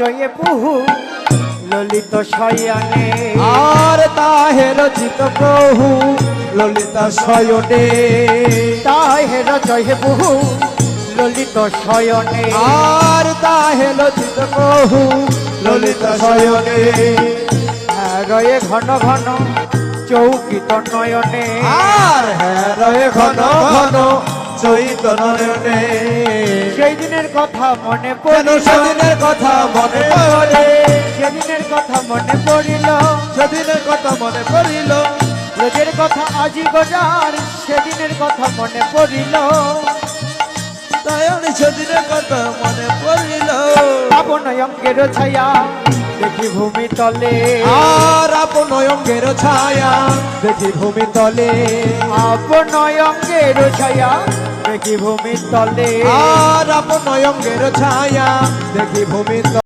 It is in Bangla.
রচয়ে বহু ললিত শয়ানে। আর তাহে রচিত প্রভু ললিতা শয়নে। তাহে রচয়ে বহু ললিত শয়নে। আর তাহে রচিত প্রভু ললিতা শয়নে। রয়ে ঘন ঘন চৌকিত নয়নে। আর হ্যাঁ রয়ে ঘন ঘন চৈতন্যনে সেই দিনের কথা মনে পড়ল। সেদিনের কথা মনে পড়ে? সেদিনের কথা মনে পড়িল। সেদিনের কথা মনে পড়িল। রোজের কথা আজি গোজার সেদিনের কথা মনে পড়িল। তাই আমি সেদিনের কথা মনে পড়িল। আপন অঙ্গের ছায়া দেখি ভূমি তলে। আর আপন অঙ্গের ছায়া দেখি ভূমি তলে। আপন অঙ্গের ছায়া দেখি ভূমি তলে। আর আপন অঙ্গের ছায়া দেখি ভূমি তলে।